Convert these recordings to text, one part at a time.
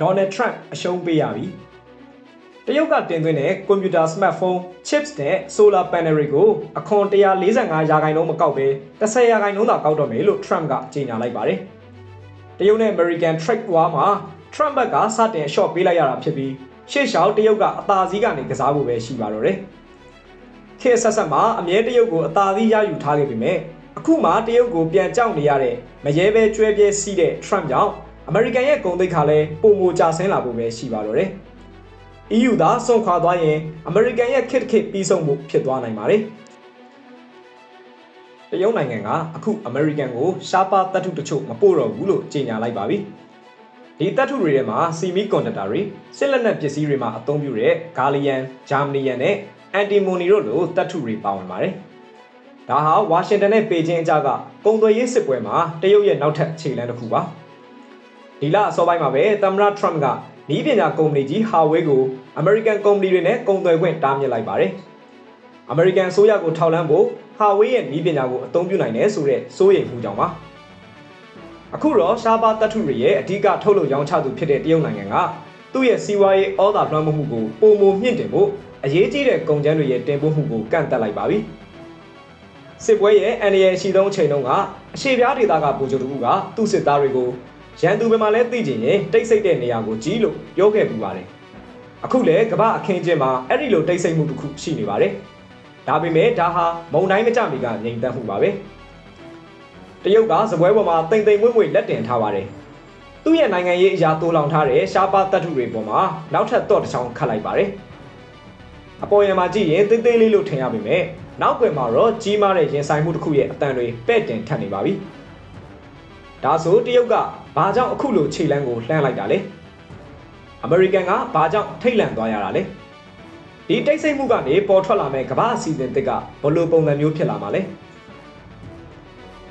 ဒေါ်နယ်ထရန့်အရှုံးပေးရပြီတရုတ်ကတင်သွင်းတဲ့ကွန်ပျူတာစမတ်ဖုန်း chips နဲ့ solar panel တွေကိုအခွန်145ရာခိုင်နှုန်းမကောက်ဘဲ30ရာခိုင်နှုန်းသာကောက်တော့မယ်လို့ Trump ကကြေညာလိုက်ပါတယ်တရုတ်နဲ့ American trade war မှာ Trump ဘက်ကစတင် short ပေးလိုက်ရတာဖြစ်ပြီးရှေ့လျှောက်တရုတ်ကအသာစီးကနေကစားဖို့ပဲရှိပါတော့တယ်ခေတ်ဆက်ဆက်မှာအမြဲတရုတ်ကိုအသာစီးရယူထားခဲ့ပေမဲ့အခုမှတရုတ်ကိုပြန်ကြောက်နေရတဲ့မရဲပဲကျွဲပြဲစီးတဲ့ Trump ကြောင့် အမေရိကန်ရဲ့ဂုဏ်သိက္ခာလည်းပုံမကျဆင်းလာဖို့ပဲရှိပါတော့တယ် EU သာဆွန့်ခွာသွားရင်အမေရိကန်ရဲ့ခစ်ခစ်ပြီးဆုံးမှုဖြစ်သွားနိုင်ပါတယ်တရုတ်နိုင်ငံကအခုအမေရိကန်ကိုရှားပါတပ်ထုတချို့မပို့တော့ဘူးလို့ကြေညာလိုက်ပါပြီဒီတပ်ထုတွေထဲမှာစီမီကွန်ဒတာတွေစစ်လက်နက်ပစ္စည်းတွေမှာအသုံးပြုတဲ့ဂါလီယန်ဂျာမနီယန်နဲ့အန်တီမိုနီတို့လိုတပ်ထုတွေပါဝင်ပါတယ်ဒါဟာဝါရှင်တန်နဲ့ပေကျင်းအကြားကကုန်သွယ်ရေးစစ်ပွဲမှာတရုတ်ရဲ့နောက်ထပ်ခြေလှမ်းတစ်ခုပါ ဒီလအစောပိုင်းမှာပဲသမ္မတထရမ့်ကနီးပညာကုမ္ပဏီကြီး Huawei ကို American ကုမ္ပဏီတွေနဲ့ကုန်သွယ်ခွင့်တားမြစ်လိုက်ပါတယ်။ American အစိုးရကိုထောက်လှမ်းဖို့ Huawei ရဲ့နီးပညာကိုအသုံးပြုနိုင်တယ်ဆိုတဲ့စိုးရိမ်မှုကြောင့်ပါ။အခုတော့ရှားပါတပ်ထုတွေရဲ့အဓိကထုတ်လုပ်ရောင်းချသူဖြစ်တဲ့တရုတ်နိုင်ငံကသူ့ရဲ့စီးပွားရေးဩဇာလွှမ်းမိုးမှုကိုပုံမမြင့်တင်ဖို့အရေးကြီးတဲ့ကုန်ကျန်းတွေရဲ့တင်ပို့မှုကိုကန့်သက်လိုက်ပါပြီ။စစ်ပွဲရဲ့အန်ရရဲ့အရှိဆုံးအချိန်တုန်းကအရှေ့ပြားဒေသကဗိုလ်ချုပ်တူကသူ့စစ်သားတွေကို ရန်သူဘယ်မှာလဲသိကျင်ရင်တိတ်ဆိတ်တဲ့နေရာကိုကြီးလို့ပြောခဲ့ပူပါတယ်။အခုလည်းကမ္ဘာအခင်းကျင်းမှာအဲ့ဒီလိုတိတ်ဆိတ်မှုတစ်ခုရှိနေပါတယ်။ဒါပေမဲ့ဒါဟာမုံတိုင်းမကြမီကငြိမ်သက်မှုပါပဲ။တရုတ်ကစပွဲပေါ်မှာတိမ်တိမ်မွေ့မွေ့လက်တင်ထားပါတယ်။သူ့ရဲ့နိုင်ငံရေးအရာတိုးလောင်ထားတဲ့ရှားပါတပ်ထုတွေပေါ်မှာနောက်ထပ်တော့တစ်ချောင်းခတ်လိုက်ပါတယ်။အပေါ်ယံမှာကြည့်ရင်သေးသေးလေးလို့ထင်ရပေမဲ့နောက်ွယ်မှာတော့ကြီးမားတဲ့ရင်ဆိုင်မှုတစ်ခုရဲ့အတန်တွေပဲ့တင်ထပ်နေပါပြီ။ဒါဆိုတရုတ်က ဘာကြောင့်အခုလိုခြေလမ်းကိုလှမ်းလိုက်တာလဲအမေရိကန်ကဘာကြောင့်ထိတ်လန့်သွားရတာလဲဒီတိတ်ဆိတ်မှုကနေပေါ်ထွက်လာမဲ့ကမ္ဘာအစီအစဉ်တစ်ကဘယ်လိုပုံစံမျိုးဖြစ်လာမှာလဲ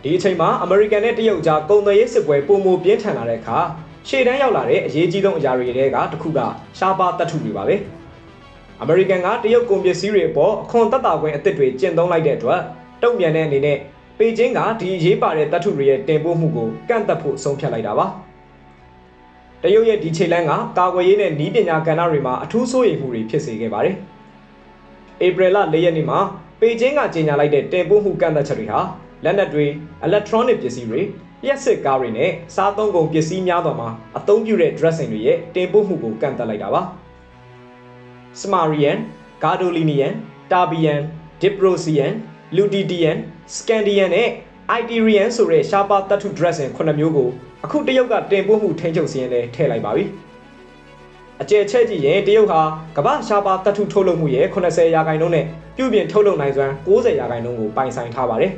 ဒီအချိန်မှာအမေရိကန်နဲ့တရုတ်ကြားကုန်သွယ်ရေးစစ်ပွဲပုံမပြင်းထန်လာတဲ့အခါရှေ့တန်းရောက်လာတဲ့အရေးကြီးဆုံးအရာတွေတဲကတစ်ခုကရှားပါတပ်ထုတွေပါပဲအမေရိကန်ကတရုတ်ကုန်ပစ္စည်းတွေအပေါ်အခွန်တက်တာခွင့်အသစ်တွေကျင့်သုံးလိုက်တဲ့အတွက်တုံ့ပြန်တဲ့အနေနဲ့ ပေကျင်းကဒီရေးပါတဲ့တပ်ထုတွေရဲ့တင်ပို့မှုကိုကန့်သက်ဖို့ဆုံးဖြတ်လိုက်တာပါတရုတ်ရဲ့ဒီခြေလန်းကကာကွယ်ရေးနဲ့နီးပညာကဏ္ဍတွေမှာအထူးစိုးရိမ်မှုတွေဖြစ်စေခဲ့ပါတယ်ဧပြီလ၄ရက်နေ့မှာပေကျင်းကကြေညာလိုက်တဲ့တင်ပို့မှုကန့်သက်ချက်တွေဟာလက်နက်တွေ electronic ပစ္စည်းတွေလျှက်စစ်ကားတွေနဲ့စားသုံးကုန်ပစ္စည်းများစွာမှာအသုံးပြုတဲ့ dressing တွေရဲ့တင်ပို့မှုကိုကန့်သက်လိုက်တာပါ Smarian, Gadolinian, Tabian, Diprosian, Ludidian, Scandian နဲ့ Iterian ဆိုတဲ့ရှားပါတပ်ထု dressing ခုနှစ်မျိုးကိုအခုတရုတ်ကတင်ပို့မှုထိန်းချုပ်စီရင်လဲထည့်လိုက်ပါပြီ။အကျယ်ချက်ကြည့်ရင်တရုတ်ဟာကမ္ဘာရှားပါတပ်ထုထုတ်လုပ်မှုရဲ့80ရာခိုင်နှုန်းနဲ့ပြုပြင်ထုတ်လုပ်နိုင်စွမ်း90ရာခိုင်နှုန်းကိုပိုင်ဆိုင်ထားပါတယ်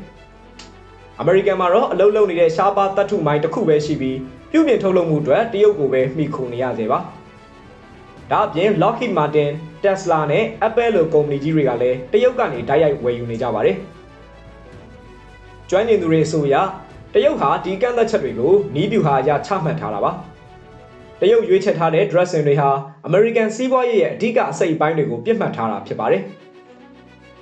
။အမေရိကန်မှာတော့အလုပ်လုပ်နေတဲ့ရှားပါတပ်ထုမိုင်းတစ်ခုပဲရှိပြီးပြုပြင်ထုတ်လုပ်မှုအတွက်တရုတ်ကိုပဲမှီခိုနေရသေးပါ။ ဒါအပြင် Lockheed Martin, Tesla နဲ့ Apple လိုကုမ္ပဏီကြီးတွေကလည်းတရုတ်ကနေတိုက်ရိုက်ဝယ်ယူနေကြပါတယ်။ကျွမ်းကျင်သူတွေအဆိုအရတရုတ်ဟာဒီကန့်သက်ချက်တွေကိုနီးပြူဟာအရချမှတ်ထားတာပါတရုတ်ရွေးချယ်ထားတဲ့ dressing တွေဟာ American စီးပွားရေးရဲ့အဓိကအစိတ်အပိုင်းတွေကိုပြစ်မှတ်ထားတာဖြစ်ပါတယ်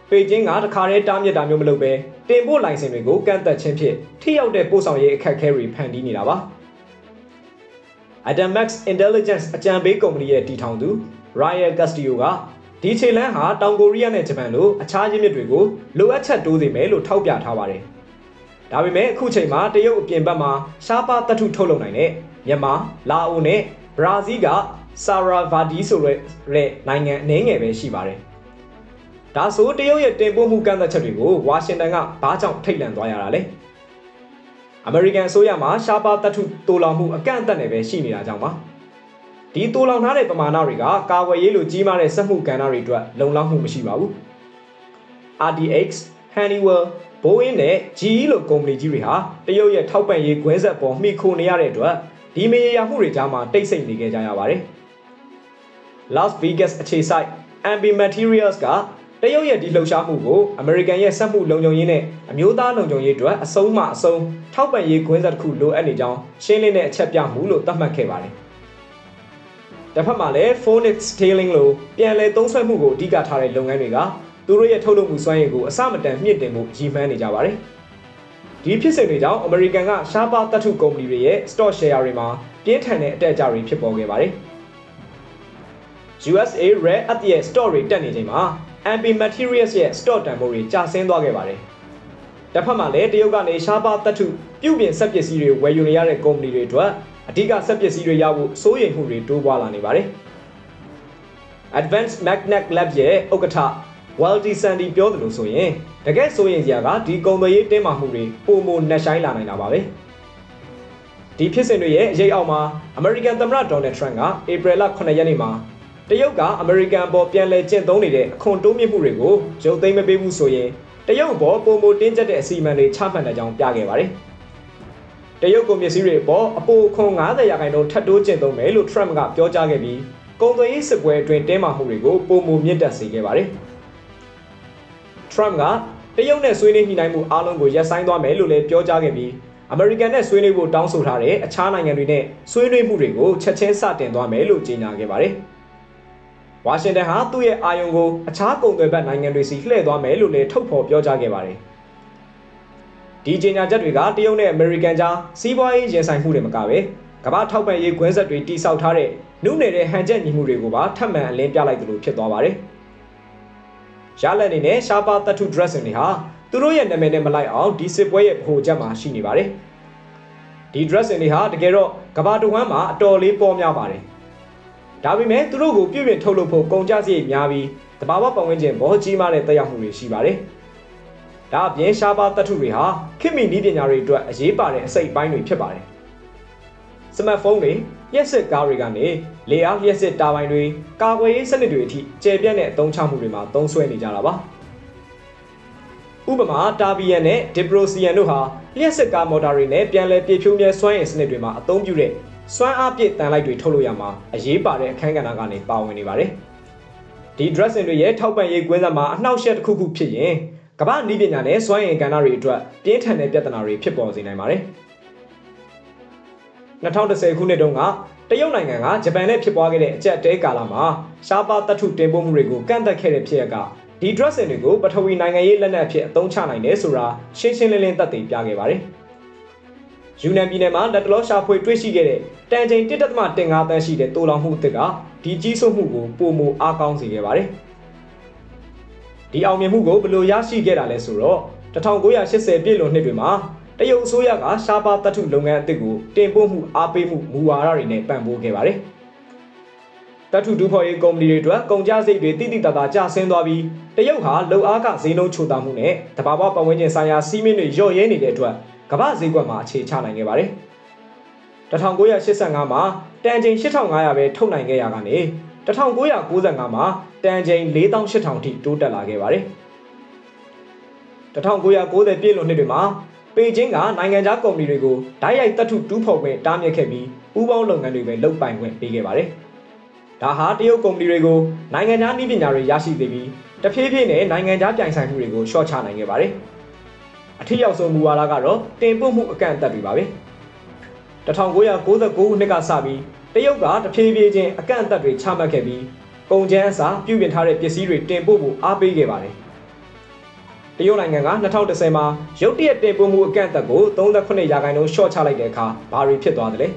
ပေကျင်းကတခါတည်းတားမြစ်တာမျိုးမလုပ်ပဲတင်ပို့လိုင်စင်တွေကိုကန့်သက်ခြင်းဖြင့်ထိရောက်တဲ့ပို့ဆောင်ရေးအခက်အခဲတွေဖန်တီးနေတာပါ Adamax Intelligence အကြံပေးကုမ္ပဏီရဲ့တည်ထောင်သူ Ryan Castillo ကဒီခြေလန်းဟာတောင်ကိုရီးယားနဲ့ဂျပန်လိုအခြားရင်းမြစ်တွေကိုလိုအပ်ချက်တိုးစေမယ်လို့ထောက်ပြထားပါတယ်။ဒါပေမဲ့အခုချိန်မှာတရုတ်အပြင်ဘက်မှာရှားပါတပ်ထုထုတ်လုပ်နိုင်တဲ့မြန်မာ၊လာအိုနဲ့ဘရာဇီးကဆာရာဗာဒီဆိုတဲ့နိုင်ငံအနေငယ်ပဲရှိပါတယ်။ဒါဆိုတရုတ်ရဲ့တင်ပို့မှုကန့်သက်ချက်တွေကိုဝါရှင်တန်ကဘာကြောင့်ထိတ်လန့်သွားရတာလဲ။ အမေရိကန်အစိုးရမှာရှားပါတပ်ထုတိုးလောင်မှုအကန့်အသတ်နဲ့ပဲရှိနေတာကြောင့်ပါ။ဒီတိုးလောင်ထားတဲ့ပမာဏတွေကကာဝယ်ရေးလိုကြီးမားတဲ့စက်မှုကဏ္ဍတွေအတွက်လုံလောက်မှုမရှိပါဘူး။ RDX, Honeywell, Boeing နဲ့ GE လိုကုမ္ပဏီကြီးတွေဟာတရုတ်ရဲ့ထောက်ပံ့ရေးကွင်းဆက်ပေါ်မှီခိုနေရတဲ့အတွက်ဒီမရေရာမှုတွေကြားမှာတိတ်ဆိတ်နေကြကြရပါတယ်။ Las Vegas အခြေစိုက် MB Materials က တရုတ်ရဲ့ဒီလှုပ်ရှားမှုကို American ရဲ့စက်မှုလုံခြုံရေးနဲ့အမျိုးသားလုံခြုံရေးအတွက်အဆုံးမအဆုံးထောက်ပံ့ရေးကွင်းဆက်တစ်ခုလိုအပ်နေကြောင်းရှင်းလင်းတဲ့အချက်ပြမှုလို့သတ်မှတ်ခဲ့ပါတယ်။တစ်ဖက်မှာလည်း Phoenix Scaling လိုပြန်လည်သုံးစွဲမှုကိုအဓိကထားတဲ့လုပ်ငန်းတွေကသူတို့ရဲ့ထုတ်လုပ်မှုစွမ်းရည်ကိုအစမတန်မြင့်တင်ဖို့ရည်မှန်းနေကြပါတယ်။ဒီဖြစ်စဉ်တွေကြောင့် American ကရှားပါတပ်ထုကုမ္ပဏီတွေရဲ့ stock share တွေမှာတပြင်းထန်တဲ့အတက်အကျတွေဖြစ်ပေါ်ခဲ့ပါတယ်။ USA Rare Earth ရဲ့ store တွေတက်နေချိန်မှာ MP Materials ရဲ့ store တန်ဖိုးတွေကျဆင်းသွားခဲ့ပါတယ်။တစ်ဖက်မှာလည်းတရုတ်ကနေရှားပါးတတ်ထုပြုပြင်ဆက်ပစ္စည်းတွေဝယ်ယူနေရတဲ့ကုမ္ပဏီတွေအတွက်အဓိကဆက်ပစ္စည်းတွေရဖို့စိုးရိမ်မှုတွေတိုးပွားလာနေပါတယ်။ Advanced Magnet Lab ရဲ့ဥက္ကဋ္ဌ Waldi Sandy ပြောသလိုဆိုရင်တကယ်စိုးရိမ်စရာကဒီကုန်သွယ်ရေးတင်းမာမှုတွေပုံမနှက်ဆိုင်လာနိုင်တာပါပဲ။ဒီဖြစ်စဉ်တွေရဲ့အရေးအောက်မှာ American သမ္မတ Donald Trump ကဧပြီလ9ရက်နေ့မှာ တရုတ်ကအမေရိကန်ပေါ်ပြန်လည်ကျင့်သုံးနေတဲ့အခွန်တိုးမြင့်မှုတွေကိုရုပ်သိမ်းမပေးဘူးဆိုရင်တရုတ်ပေါ်ပုံမတင်းကျပ်တဲ့အစီအမံတွေချမှတ်တဲ့ကြောင်းပြခဲ့ပါတယ်။တရုတ်ကုန်ပစ္စည်းတွေပေါ်အပိုခွန်90ရာခိုင်နှုန်းထပ်တိုးကျင့်သုံးမယ်လို့ Trump ကပြောကြားခဲ့ပြီးကုန်သွယ်ရေးစစ်ပွဲအတွင်းတင်းမာမှုတွေကိုပုံမမြင့်တက်စေခဲ့ပါတယ်။ Trump ကတရုတ်နဲ့ဆွေးနွေးညှိနှိုင်းမှုအားလုံးကိုရပ်ဆိုင်းသွားမယ်လို့လည်းပြောကြားခဲ့ပြီးအမေရိကန်နဲ့ဆွေးနွေးဖို့တောင်းဆိုထားတဲ့အခြားနိုင်ငံတွေနဲ့ဆွေးနွေးမှုတွေကိုချက်ချင်းစတင်သွားမယ်လို့ကြေညာခဲ့ပါတယ်။ ဝါရှင်တန်ဟာသူ့ရဲ့အာယုံကိုအခြားကုန်သွယ်ဘက်နိုင်ငံတွေစီလှည့်သွားမယ်လို့လည်းထုတ်ဖော်ပြောကြားခဲ့ပါတယ်။ဒီကြေညာချက်တွေကတရုတ်နဲ့အမေရိကန်ကြားစီးပွားရေးရင်ဆိုင်မှုတွေမကပဲကမ္ဘာထောက်ပံ့ရေးကွင်းဆက်တွေတိစောက်ထားတဲ့နုနယ်တဲ့ဟန်ချက်ညီမှုတွေကိုပါထပ်မံအလင်းပြလိုက်သလိုဖြစ်သွားပါတယ်။ရလက်အနေနဲ့ရှားပါတတ်ထု dressing တွေဟာသူတို့ရဲ့နာမည်နဲ့မလိုက်အောင်ဒီစစ်ပွဲရဲ့ဗဟိုချက်မှာရှိနေပါတယ်။ဒီ dressing တွေဟာတကယ်တော့ကမ္ဘာတဝန်းမှာအတော်လေးပေါ်များပါတယ်။ ဒါပေမဲ့သူတို့ကိုပြုပြင်ထုတ်လုပ်ဖို့ကုန်ကျစရိတ်များပြီးတဘာဝပတ်ဝန်းကျင်ဘောကြီးမားတဲ့တက်ရောက်မှုတွေရှိပါတယ်။ဒါအပြင်ရှားပါတတ်ထုတွေဟာခင်မီနည်းပညာတွေအတွက်အရေးပါတဲ့အစိတ်ပိုင်းတွေဖြစ်ပါတယ်။စမတ်ဖုန်းတွေလျှက်စစ်ကားတွေကနေလေအားလျှက်စစ်တာဘိုင်တွေကာကွယ်ရေးစနစ်တွေအထိကျယ်ပြန့်တဲ့အသုံးချမှုတွေမှာသုံးစွဲနေကြတာပါ။ဥပမာတာဘီယန်နဲ့ဒီပရိုစီယန်တို့ဟာလျှက်စစ်ကားမော်တာတွေနဲ့ပြန်လည်ပြည့်ဖြိုးမြဲစွမ်းအင်စနစ်တွေမှာအသုံးပြုတဲ့ စွမ်းအားပြည့်တန်လိုက်တွေထုတ်လို့ရမှာအရေးပါတဲ့အခန်းကဏ္ဍကနေပါဝင်နေပါတယ်။ဒီ dressing တွေရဲ့ထောက်ပံ့ရေးကွင်းဆက်မှာအနှောက်အယှက်တစ်ခုခုဖြစ်ရင်ကမ္ဘာနည်းပညာနဲ့စွမ်းအင်ကဏ္ဍတွေအတွက်ပြင်းထန်တဲ့ပြဿနာတွေဖြစ်ပေါ်စေနိုင်ပါတယ်။2010ခုနှစ်တုန်းကတရုတ်နိုင်ငံကဂျပန်နဲ့ဖြစ်ပွားခဲ့တဲ့အကြက်တဲကာလမှာရှားပါတတ်ထုတင်ပို့မှုတွေကိုကန့်သက်ခဲ့တဲ့ဖြစ်ရပ်ကဒီ dressing တွေကိုပထဝီနိုင်ငံရေးလက်နက်အဖြစ်အသုံးချနိုင်တယ်ဆိုတာရှင်းရှင်းလင်းလင်းသက်သေပြခဲ့ပါတယ်။ ယူနန်ပြည်နယ်မှာလက်တလောရှာဖွေတွေ့ရှိခဲ့တဲ့တန်ချိန်1.15တန်းရှိတဲ့တိုးလောင်မှုအသစ်ကဒီကြီးစိုးမှုကိုပုံမအားကောင်းစေခဲ့ပါတယ်။ဒီအောင်မြင်မှုကိုဘယ်လိုရရှိခဲ့တာလဲဆိုတော့1980ပြည့်လွန်နှစ်တွေမှာတရုတ်အစိုးရကရှားပါတတ်ထုလုပ်ငန်းအသစ်ကိုတင်ပို့မှုအားပေးမှုမူဝါဒတွေနဲ့ပံ့ပိုးခဲ့ပါတယ်။တတ်ထုဒူဖော်ရေးကုမ္ပဏီတွေအတွက်ကုန်ကျစရိတ်တွေတိတိတသာကျဆင်းသွားပြီးတရုတ်ဟာလုံအားကဈေးနှုန်းချိုတာမှုနဲ့တဘာဝပတ်ဝန်းကျင်ဆိုင်ရာစီးမင်းတွေလျော့ရဲနေတဲ့အတွက် ကမ္ဘာဈေးကွက်မှာအခြေချနိုင်ခဲ့ပါတယ်။1985မှာတန်ချိန်8500ပဲထုတ်နိုင်ခဲ့ရကနေ1995မှာတန်ချိန်4800ထိတိုးတက်လာခဲ့ပါတယ်။1990ပြည့်လွန်နှစ်တွေမှာပေကျင်းကနိုင်ငံခြားကုမ္ပဏီတွေကိုဓာတ်ရိုက်တပ်ထုတူးဖော်ခွင့်တားမြစ်ခဲ့ပြီးပူးပေါင်းလုပ်ငန်းတွေပဲလုပ်ပိုင်ခွင့်ပေးခဲ့ပါတယ်။ဒါဟာတရုတ်ကုမ္ပဏီတွေကိုနိုင်ငံခြားနည်းပညာတွေရရှိစေပြီးတဖြည်းဖြည်းနဲ့နိုင်ငံခြားပြိုင်ဆိုင်မှုတွေကိုရှော့ချနိုင်ခဲ့ပါတယ်။ အထက်ရောက်ဆုံးမူဝါဒကတော့တင်ပို့မှုအကန့်အသတ်တွေပါပဲ1999ခုနှစ်ကစပြီးတရုတ်ကတဖြည်းဖြည်းချင်းအကန့်အသတ်တွေချမှတ်ခဲ့ပြီးကုန်ကျန်းအစားပြုပြင်ထားတဲ့ပစ္စည်းတွေတင်ပို့ဖို့အားပေးခဲ့ပါတယ်တရုတ်နိုင်ငံက2010မှာရုတ်တရက်တင်ပို့မှုအကန့်အသတ်ကို38ရာခိုင်နှုန်းရှော့ချလိုက်တဲ့အခါဘာတွေဖြစ်သွားသလဲ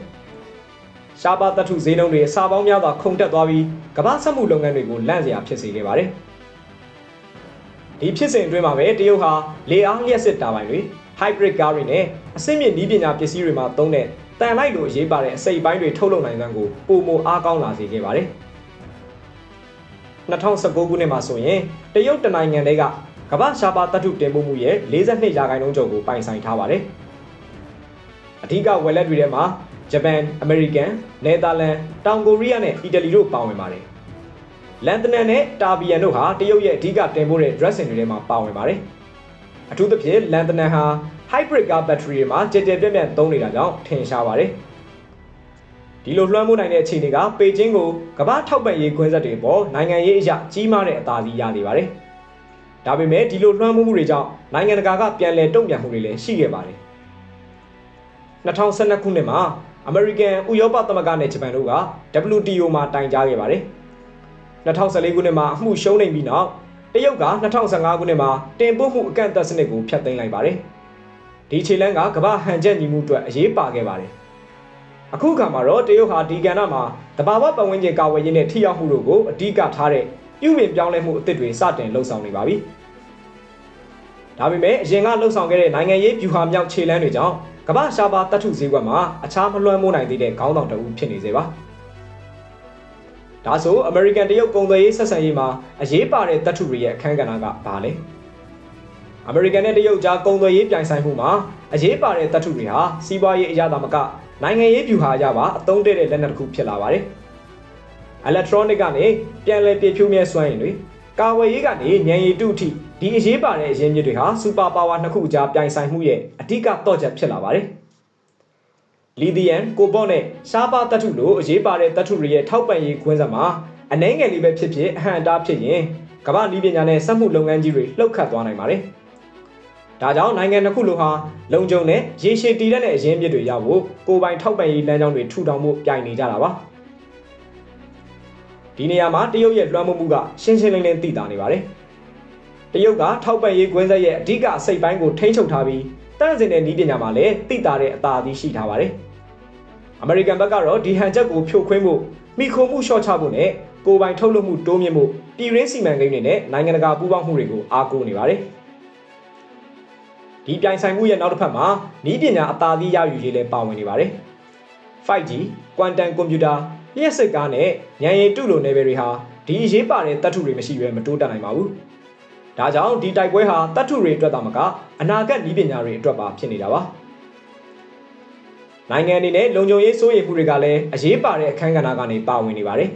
ရှားပါတတ်ထုဈေးနှုန်းတွေအစာပေါင်းများစွာခုန်တက်သွားပြီးကမ္ဘာစက်မှုလုပ်ငန်းတွေကိုလန့်စရာဖြစ်စေခဲ့ပါတယ်။ ဒီဖြစ်စဉ်အတွင်းမှာပဲတရုတ်ဟာလေအားလျှက်စစ်တာပိုင်တွေ hybrid ကားတွေနဲ့အဆင့်မြင့်နည်းပညာပစ္စည်းတွေမှာသုံးတဲ့တန်လိုက်လိုအရေးပါတဲ့အစိပ်ပိုင်းတွေထုတ်လုပ်နိုင်တဲ့ကိုပုံမအားကောင်းလာစေခဲ့ပါတယ်2019ခုနှစ်မှာဆိုရင်တရုတ်တနိုင်ငံတည်းကကမ္ဘာရှားပါတတ်ထုတင်ပို့မှုရဲ့42ရာခိုင်နှုန်းကျော်ကိုပိုင်ဆိုင်ထားပါတယ်အဓိကဝယ်လက်တွေထဲမှာဂျပန်အမေရိကန်နယ်သာလန်တောင်ကိုရီးယားနဲ့အီတလီတို့ပါဝင်ပါတယ် လန်တနန်နဲ့တာဘီယန်တို့ဟာတရုတ်ရဲ့အဓိကတင်ပို့တဲ့ dressing တွေထဲမှာပါဝင်ပါတယ်။အထူးသဖြင့်လန်တနန်ဟာ hybrid car battery တွေမှာကြည်ကြဲပြန့်ပြန့်သုံးနေတာကြောင့်ထင်ရှားပါတယ်။ဒီလိုလွှမ်းမိုးနိုင်တဲ့အခြေအနေကပေကျင်းကိုကမ္ဘာထောက်ပံ့ရေးခွင့်ဆက်တွေပေါ်နိုင်ငံရေးအရာကြီးမားတဲ့အသာစီးရနေပါတယ်။ဒါပေမဲ့ဒီလိုလွှမ်းမိုးမှုတွေကြောင့်နိုင်ငံတကာကပြန်လည်တုံ့ပြန်မှုတွေလည်းရှိခဲ့ပါတယ်။2012ခုနှစ်မှာအမေရိကန်ဥရောပသမဂ္ဂနဲ့ဂျပန်တို့က WTO မှာတိုင်ကြားခဲ့ပါတယ်။ 2014ခုနှစ်မှာအမှုရှုံးနေပြီးနောက်တရုတ်က2015ခုနှစ်မှာတင်ပို့မှုအကန့်အသတ်စနစ်ကိုဖျက်သိမ်းလိုက်ပါတယ်။ဒီခြေလမ်းကကမ္ဘာဟန်ချက်ညီမှုအတွက်အရေးပါခဲ့ပါတယ်။အခုခါမှာတော့တရုတ်ဟာဒီကဏ္ဍမှာတဘာဝပတ်ဝန်းကျင်ကာဝယ်ရေးနဲ့ထိရောက်မှုတို့ကိုအဓိကထားတဲ့ပြုပြင်ပြောင်းလဲမှုအသစ်တွေစတင်လှုပ်ဆောင်နေပါပြီ။ဒါပေမဲ့အရင်ကလှုပ်ဆောင်ခဲ့တဲ့နိုင်ငံရေးဗျူဟာမြောက်ခြေလှမ်းတွေကြောင့်ကမ္ဘာရှားပါတပ်ထုဈေးကွက်မှာအခြားမလွှမ်းမိုးနိုင်သေးတဲ့ခေါင်းဆောင်တအုပ်ဖြစ်နေစေပါ။ ဒါဆိုအမေရိကန်တရုတ်ကုန်သွယ်ရေးဆက်ဆံရေးမှာအရေးပါတဲ့တပ်ထုတွေရဲ့အခန်းကဏ္ဍကဘာလဲ။အမေရိကန်နဲ့တရုတ်ကြားကုန်သွယ်ရေးပြိုင်ဆိုင်မှုမှာအရေးပါတဲ့တပ်ထုတွေဟာစီးပွားရေးအရသာမကနိုင်ငံရေးဗျူဟာအရပါအသုံးတည့်တဲ့လက်နက်တစ်ခုဖြစ်လာပါတယ်။ electronic ကနေပြန်လည်ပြည့်ဖြိုးမြဲစွမ်းရည်တွေကာဝယ်ရေးကနေဉာဏ်ရည်တုအထိဒီအရေးပါတဲ့အရင်းမြစ်တွေဟာစူပါပါဝါနှစ်ခုအကြားပြိုင်ဆိုင်မှုရဲ့အဓိကတော့ချက်ဖြစ်လာပါတယ်။ လီသီယမ်ကိုဘော့နဲ့ရှားပါသတ္ထုလိုအရေးပါတဲ့သတ္ထုတွေရဲ့ထောက်ပံ့ရေးခွင်းဆက်မှာအနှဲငယ်လေးပဲဖြစ်ဖြစ်အဟံအတားဖြစ်ရင်ကမ္ဘာနည်းပညာနဲ့စက်မှုလုပ်ငန်းကြီးတွေလှုပ်ခတ်သွားနိုင်ပါတယ်။ဒါကြောင့်နိုင်ငံတစ်ခုလုံးဟာလုံခြုံတဲ့ရေရှည်တည်တဲ့အရင်းမြစ်တွေရဖို့ကိုယ်ပိုင်ထောက်ပံ့ရေးလမ်းကြောင်းတွေထူထောင်ဖို့ပြိုင်နေကြတာပါ။ဒီနေရာမှာတရုတ်ရဲ့လွှမ်းမိုးမှုကရှင်းရှင်းလင်းလင်းသိတာနေပါတယ်။တရုတ်ကထောက်ပံ့ရေးကွင်းဆက်ရဲ့အဓိကအစိတ်ပိုင်းကိုထိန်းချုပ်ထားပြီးတန့်စင်တဲ့နည်းပညာမှာလည်းသိတာတဲ့အသာအသီးရှိထားပါတယ်။ အမေရိကန်ဘက်ကတော့ဒီဟန်ချက်ကိုဖြိုခွင်းဖို့မိခိုမှုရှော့ချဖို့နဲ့ကိုယ်ပိုင်ထုတ်လုပ်မှုတိုးမြင့်ဖို့ပြည်ရင်းစီမံကိန်းတွေနဲ့နိုင်ငံတကာပူးပေါင်းမှုတွေကိုအားကိုးနေပါတယ်။ဒီပြိုင်ဆိုင်မှုရဲ့နောက်တစ်ဖက်မှာနည်းပညာအသာအသီးရယူရေးလည်းပါဝင်နေပါတယ်။ 5G, quantum computer, လျှက်စစ်ကားနဲ့ဉာဏ်ရည်တုလို level တွေဟာဒီအရေးပါတဲ့တတ်ထုတွေမရှိဘဲမတိုးတက်နိုင်ပါဘူး။ဒါကြောင့်ဒီတိုက်ပွဲဟာတတ်ထုတွေအတွက်သာမကအနာဂတ်နည်းပညာတွေအတွက်ပါဖြစ်နေတာပါ။ နိုင်ငံအနေနဲ့လုံခြုံရေးစိုးရိမ်မှုတွေကလည်းအရေးပါတဲ့အခန်းကဏ္ဍကနေပါဝင်နေပါတယ်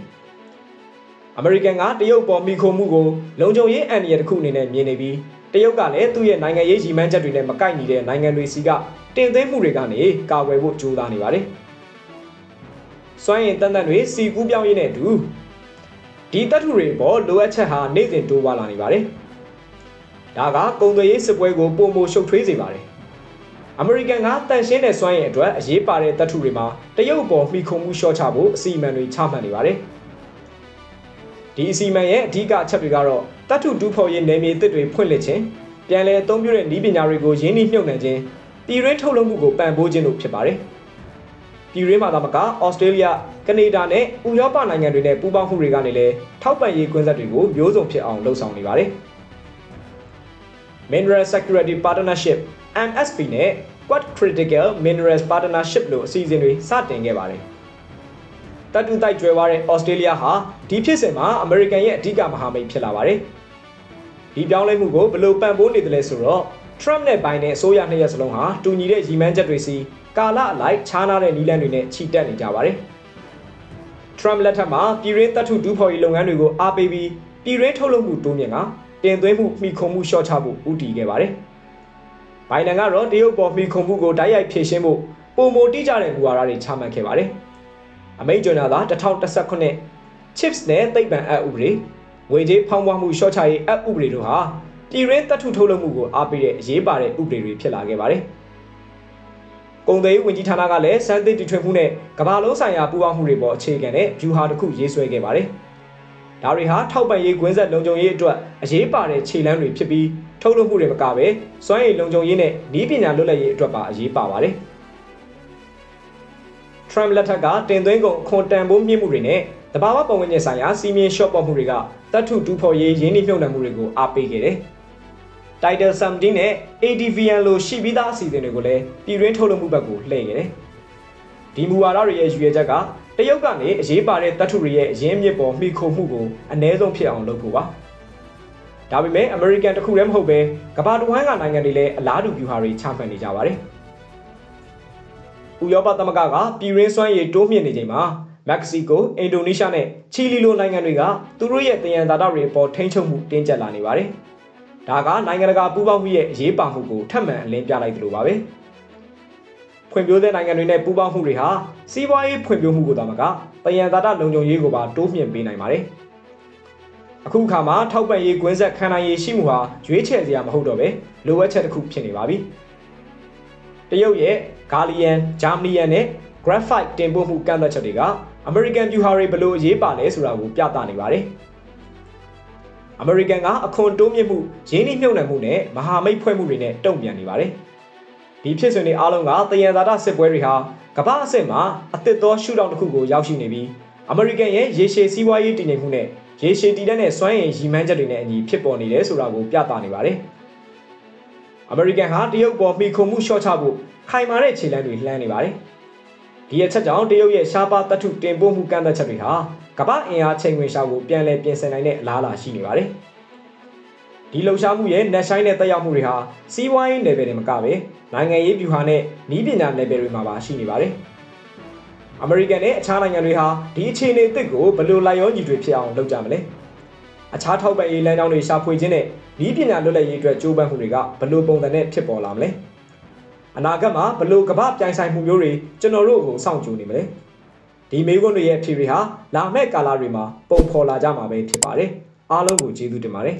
။အမေရိကန်ကတရုတ်ပေါ်မိခိုမှုကိုလုံခြုံရေးအန်ဒီရတစ်ခုအနေနဲ့မြင်နေပြီးတရုတ်ကလည်းသူ့ရဲ့နိုင်ငံရေးရည်မှန်းချက်တွေနဲ့မကိုက်ညီတဲ့နိုင်ငံတွေစီကတင်သွင်းမှုတွေကနေကာကွယ်ဖို့ကြိုးစားနေပါတယ်။စွမ်းရည်တန်တန်တွေစီကူးပြောင်းရေးနဲ့အတူဒီတပ်ထုတွေပေါ်လိုအပ်ချက်ဟာနေ့စဉ်တိုးပွားလာနေပါတယ်။ဒါကကုန်သွယ်ရေးစစ်ပွဲကိုပုံမရှုပ်ထွေးစေပါတယ်။ အမေရိကန်ကတန်ရှင်းတဲ့စွမ်းရည်အတွက်အရေးပါတဲ့တပ်ထုတွေမှာတရုတ်ပေါ်မှီခိုမှုလျှော့ချဖို့အစီအမံတွေချမှတ်နေပါတယ်။ဒီအစီအမံရဲ့အဓိကအချက်တွေကတော့တပ်ထုတူးဖော်ရေးနယ်မြေတစ်တွေဖွင့်လှစ်ခြင်းပြန်လည်အသုံးပြုတဲ့နည်းပညာတွေကိုရင်းနှီးမြှုပ်နှံခြင်းပြည်တွင်းထုတ်လုပ်မှုကိုပံ့ပိုးခြင်းတို့ဖြစ်ပါတယ်။ပြည်ရင်းမှာသာမကဩစတြေးလျကနေဒါနဲ့ဥရောပနိုင်ငံတွေနဲ့ပူးပေါင်းမှုတွေကနေလည်းထောက်ပံ့ရေးကွင်းဆက်တွေကိုမျိုးစုံဖြစ်အောင်လှုံ့ဆော်နေပါတယ်။ Mineral Security Partnership MSP နဲ့ Quad Critical Minerals Partnership လို့အစီအစဉ်တွေစတင်ခဲ့ပါတယ်။တတူတိုက်ကျွဲသွားတဲ့ဩစတြေးလျဟာဒီဖြစ်စဉ်မှာအမေရိကန်ရဲ့အဓိကမဟာမိတ်ဖြစ်လာပါတယ်။ဒီပြောင်းလဲမှုကိုဘယ်လိုပံ့ပိုးနေတယ်လဲဆိုတော့ Trump နဲ့ Biden အစိုးရနှစ်ရက်စလုံးဟာတူညီတဲ့ရည်မှန်းချက်တွေစီကာလအလိုက်ခြားနားတဲ့နီးလန်းတွေနဲ့ခြိတက်နေကြပါတယ်။ Trump လက်ထက်မှာပြည်ရင်းတပ်ထုဒူးဖော်ရေးလုပ်ငန်းတွေကိုအားပေးပြီးပြည်ရင်းထုတ်လုပ်မှုတိုးမြင့်ကတင်သွင်းမှုမိခုံမှုလျှော့ချဖို့ဦးတည်ခဲ့ပါတယ်။ ဘိုင်ဒန်ကတော့တရုတ်ပေါ်မိခုံမှုကိုတိုက်ရိုက်ဖြေရှင်းဖို့ပုံမတိကျတဲ့မူဝါဒတွေချမှတ်ခဲ့ပါတယ်။အမိန့်ကြေညာတာ2019 chips နဲ့သိပ္ပံအပ်ဥပဒေငွေကြေးဖောင်းပွားမှုလျှော့ချရေးအပ်ဥပဒေတို့ဟာပြည်ရင်းတပ်ထုထုတ်လုပ်မှုကိုအားပေးတဲ့အရေးပါတဲ့ဥပဒေတွေဖြစ်လာခဲ့ပါတယ်။ကုန်သွယ်ရေးဝန်ကြီးဌာနကလည်းစမ်းသစ်တီထွင်မှုနဲ့ကမ္ဘာလုံးဆိုင်ရာပူးပေါင်းမှုတွေပေါ်အခြေခံတဲ့ဗျူဟာတစ်ခုရေးဆွဲခဲ့ပါတယ်။ဒါတွေဟာထောက်ပံ့ရေးကွင်းဆက်လုံခြုံရေးအတွက်အရေးပါတဲ့ခြေလှမ်းတွေဖြစ်ပြီး ထုတ်လုပ်မှုတွေမကပဲစွမ်းရည်လုံခြုံရေးနဲ့နည်းပညာလွတ်လပ်ရေးအတွက်ပါအရေးပါပါတယ်။ Trump လက်ထက်ကတင်သွင်းကုန်ခွန်တန်ဖိုးမြင့်မှုတွေနဲ့တဘာဝပုံဝင်ကျဆိုင်ရာစီမင်းရှော့ပေါ်မှုတွေကတတ်ထုတူဖော်ရေးရင်းနှီးမြှုပ်နှံမှုတွေကိုအားပေးခဲ့တယ်။ Title 17နဲ့ ADVN လိုရှိပြီးသားအစီအစဉ်တွေကိုလည်းပြည်တွင်းထုတ်လုပ်မှုဘက်ကိုလှည့်ခဲ့တယ်။ဒီမူဝါဒတွေရဲ့ရည်ရွယ်ချက်ကတရုတ်ကနေအရေးပါတဲ့တပ်ထုတွေရဲ့အရင်းမြစ်ပေါ်မှီခိုမှုကိုအ ਨੇ ဆုံးဖြစ်အောင်လုပ်ဖို့ပါ။ ဒါပေမဲ့ American တခုတည်းမဟုတ်ပဲကမ္ဘာတစ်ဝန်းကနိုင်ငံတွေလည်းအလားတူ view ဟာတွေချမှတ်နေကြပါတယ်။ဥရောပသမဂ္ဂကပြည်ရင်းစွမ်းရည်တိုးမြင့်နေချိန်မှာမက္ကဆီကိုအင်ဒိုနီးရှားနဲ့ချီလီလိုနိုင်ငံတွေကသူတို့ရဲ့တယံဇာတတွေပေါ်ထိန်းချုပ်မှုတင်းကျပ်လာနေပါတယ်။ဒါကနိုင်ငံတကာပူးပေါင်းမှုရဲ့အရေးပါမှုကိုထပ်မံအလင်းပြလိုက်သလိုပါပဲဖွံ့ဖြိုးတဲ့နိုင်ငံတွေနဲ့ပူးပေါင်းမှုတွေဟာစီးပွားရေးဖွံ့ဖြိုးမှုကိုသာမကတယံဇာတလုံခြုံရေးကိုပါတိုးမြှင့်ပေးနိုင်ပါတယ် အခုခါမှာထောက်ပံ့ရေးကွင်းဆက်ခံနိုင်ရေးရှိမှုဟာရွေးချယ်စရာမဟုတ်တော့ပဲလိုအပ်ချက်တစ်ခုဖြစ်နေပါပြီတရုတ်ရဲ့ဂါလီယန်ဂျာမနီယန်နဲ့ graphite တင်ပို့မှုကန့်သတ်ချက်တွေကအမေရိကန်ဗျူဟာတွေဘယ်လိုအရေးပါလဲဆိုတာကိုပြသနေပါတယ်။အမေရိကန်ကအခွန်တိုးမြင့်မှုရင်းနှီးမြှုပ်နှံမှုနဲ့မဟာမိတ်ဖွဲ့မှုတွေနဲ့တုံ့ပြန်နေပါတယ်။ဒီဖြစ်စဉ်တွေအားလုံးကတယံဇာတစစ်ပွဲတွေဟာကမ္ဘာအဆင့်မှာအသစ်သောရှုထောင့်တစ်ခုကိုရောက်ရှိနေပြီးအမေရိကန်ရဲ့ရေရှည်စီးပွားရေးတည်ငြိမ်မှုနဲ့ ရေရှည်တည်တဲ့နဲ့စွမ်းရည်ရည်မှန်းချက်တွေနဲ့အညီဖြစ်ပေါ်နေတယ်ဆိုတာကိုပြသနေပါတယ်။အမေရိကန်ဟာတရုတ်ပေါ်မှီခိုမှုလျှော့ချဖို့ခိုင်မာတဲ့ခြေလှမ်းတွေလှမ်းနေပါတယ်။ဒီအချက်ကြောင့်တရုတ်ရဲ့ရှားပါးတပ်ထုတင်ပို့မှုကန့်သက်ချက်တွေဟာကမ္ဘာအင်အားချိန်ဝင်ရှာကိုပြန်လည်ပြင်ဆင်နိုင်တဲ့အလားအလာရှိနေပါတယ်။ဒီလှုပ်ရှားမှုရဲ့နှက်ဆိုင်တဲ့တက်ရောက်မှုတွေဟာစီးပွားရေး level တွေမကပဲနိုင်ငံရေးဗျူဟာနဲ့ဤပညာ level တွေမှာပါရှိနေပါတယ်။ အမေရိကန်နဲ့အခြားနိုင်ငံတွေဟာဒီအခြေအနေအသစ်ကိုဘယ်လိုလိုက်ရောညီတွေဖြစ်အောင်လုပ်ကြမလဲအခြားထောက်ပံ့ရေးလမ်းကြောင်းတွေရှာဖွေခြင်းနဲ့ဤပညာလွတ်လပ်ရေးအတွက်ကြိုးပမ်းမှုတွေကဘယ်လိုပုံစံနဲ့ဖြစ်ပေါ်လာမလဲအနာဂတ်မှာဘယ်လိုကမ္ဘာပြိုင်ဆိုင်မှုမျိုးတွေကျွန်တော်တို့ကိုစောင့်ကြိုနေမလဲဒီမေးခွန်းတွေရဲ့အဖြေတွေဟာလာမယ့်ကာလတွေမှာပုံဖော်လာကြမှာပဲဖြစ်ပါတယ်အားလုံးကိုကျေးဇူးတင်ပါတယ်